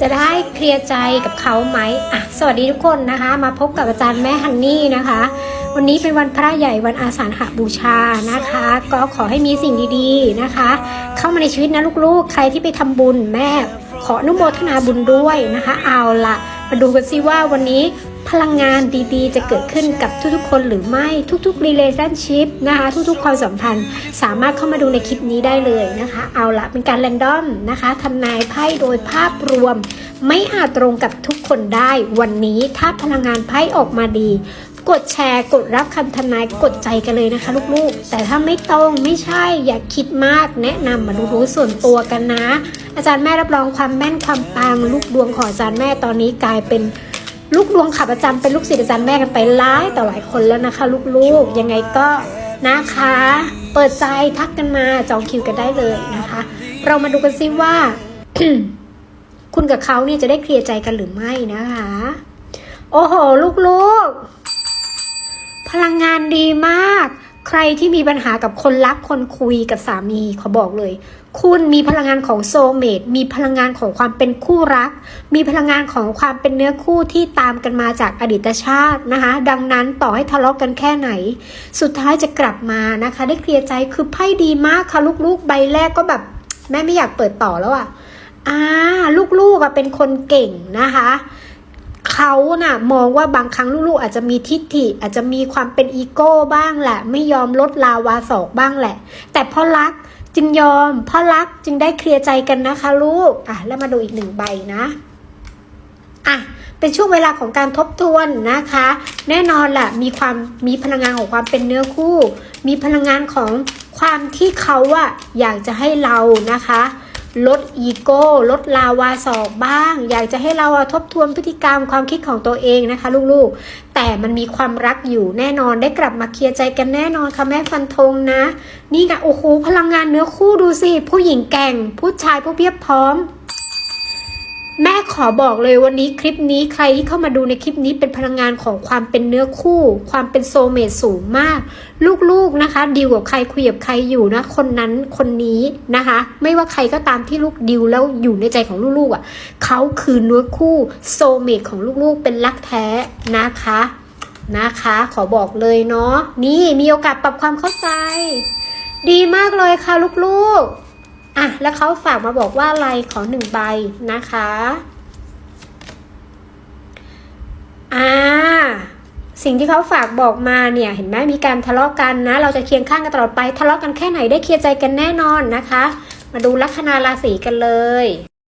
จะได้เคลียร์ใจกับเขาไหมอะสวัสดีทุกคนนะคะ มาพบกับอาจารย์แม่ฮันนี่นะคะ วันนี้เป็นวันพระใหญ่วันอาสาฬหบูชานะคะ ก็ขอให้มีสิ่งดีๆนะคะ เข้ามาในชีวิตนะลูกๆ ใครที่ไปทำบุญแม่ ขออนุโมทนาบุญด้วยนะคะ เอาละ มาดูกันซิว่าวันนี้พลังงานดีๆ จะเกิดขึ้นกับทุกๆ คนหรือไม่ทุกๆ relationship นะคะทุกๆ ความสัมพันธ์ สามารถเข้ามาดูในคลิปนี้ได้เลยนะคะ เอาละเป็นการแรนดอมนะคะทำนายไพ่โดยภาพรวม ไม่อาจตรงกับทุกคนได้วันนี้ถ้าพลังงานไพ่ออกมาดี กดแชร์ กดรับคำทำนายกดใจกันเลยนะคะ ลูกๆ แต่ถ้าไม่ตรงไม่ใช่อย่าคิดมากแนะนำมาดูรู้ส่วนตัวกันนะ อาจารย์แม่รับรองความแม่นความปังลูกดวงของอาจารย์แม่ตอนนี้กลายเป็นลูกดวงขับประจำเป็นลูกศิษย์อาจารย์แม่กันไปหลายต่อหลายคนแล้วนะคะ ลูกๆยังไงก็นะคะ เปิดใจทักกันมาจองคิวกันได้เลยนะคะ เรามาดูกันซิว่า คุณกับเขาเนี่ยจะได้เคลียร์ใจกันหรือไม่นะคะ โอ้โห ลูกๆ พลังงานดีมาก ใครที่มีปัญหากับคนรักคนคุยกับสามีขอบอกเลย คุณมีพลังงานของโซเมตมีพลังงานของความเป็นคู่รัก มีพลังงานของความเป็นเนื้อคู่ที่ตามกันมาจากอดีตชาตินะคะ ดังนั้นต่อให้ทะเลาะกันแค่ไหน สุดท้ายจะกลับมานะคะ ได้เคลียร์ใจคือไพ่ดีมากค่ะลูกๆ ใบแรกก็แบบแม่ไม่อยากเปิดต่อแล้วอะ่ะอ่าลูกๆเป็นคนเก่งนะคะ เขาน่ะมองว่าบางครั้งลูกๆ อาจจะมีทิฏฐิ อาจจะมีความเป็นอีโก้บ้างแหละ ไม่ยอมลดลาวาศอกบ้างแหละ แต่เพราะรักจึงยอม เพราะรักจึงได้เคลียร์ใจกันนะคะลูกอะแล้วมาดูอีกหนึ่งใบนะอะเป็นช่วงเวลาของการทบทวนนะคะ แน่นอนแหละมีความมีพลังงานของความเป็นเนื้อคู่ มีพลังงานของความที่เขาอะอยากจะให้เรานะคะ ลดอีโก้ลดลาวาสอบบ้าง อยากจะให้เราทบทวนพฤติกรรมความคิดของตัวเองนะคะ ลูกๆ แต่มันมีความรักอยู่แน่นอนได้กลับมาเคลียร์ใจกันแน่นอนค่ะแม่ฟันธงนะ นี่ไงโอ้โหพลังงานเนื้อคู่ดูสิ ผู้หญิงแก่ง ผู้ชายผู้เพียบพร้อม แม่ขอบอกเลยวันนี้คลิปนี้ใครที่เข้ามาดูในคลิปนี้เป็นพลังงานของความเป็นเนื้อคู่ ความเป็นโซเมตสูงมาก ลูกๆนะคะดิวกับใครคุยกับใครอยู่นะ คนนั้นคนนี้นะคะ ไม่ว่าใครก็ตามที่ลูกดิวแล้วอยู่ในใจของลูกๆอะเขาคือเนื้อคู่โซเมตของลูกๆ เป็นรักแท้นะคะนะคะ ขอบอกเลยเนาะนี่มีโอกาสปรับความเข้าใจ ดีมากเลยค่ะลูกๆ อะแล้วเขาฝากมาบอกว่าอะไรขอหนึ่งใบนะคะอ่าสิ่งที่เขาฝากบอกมาเนี่ยเห็นไหมมีการทะเลาะกันนะ เราจะเคียงข้างกันตลอดไปทะเลาะกันแค่ไหนได้เคลียร์ใจกันแน่นอนนะคะ มาดูลัคนาราศีกันเลย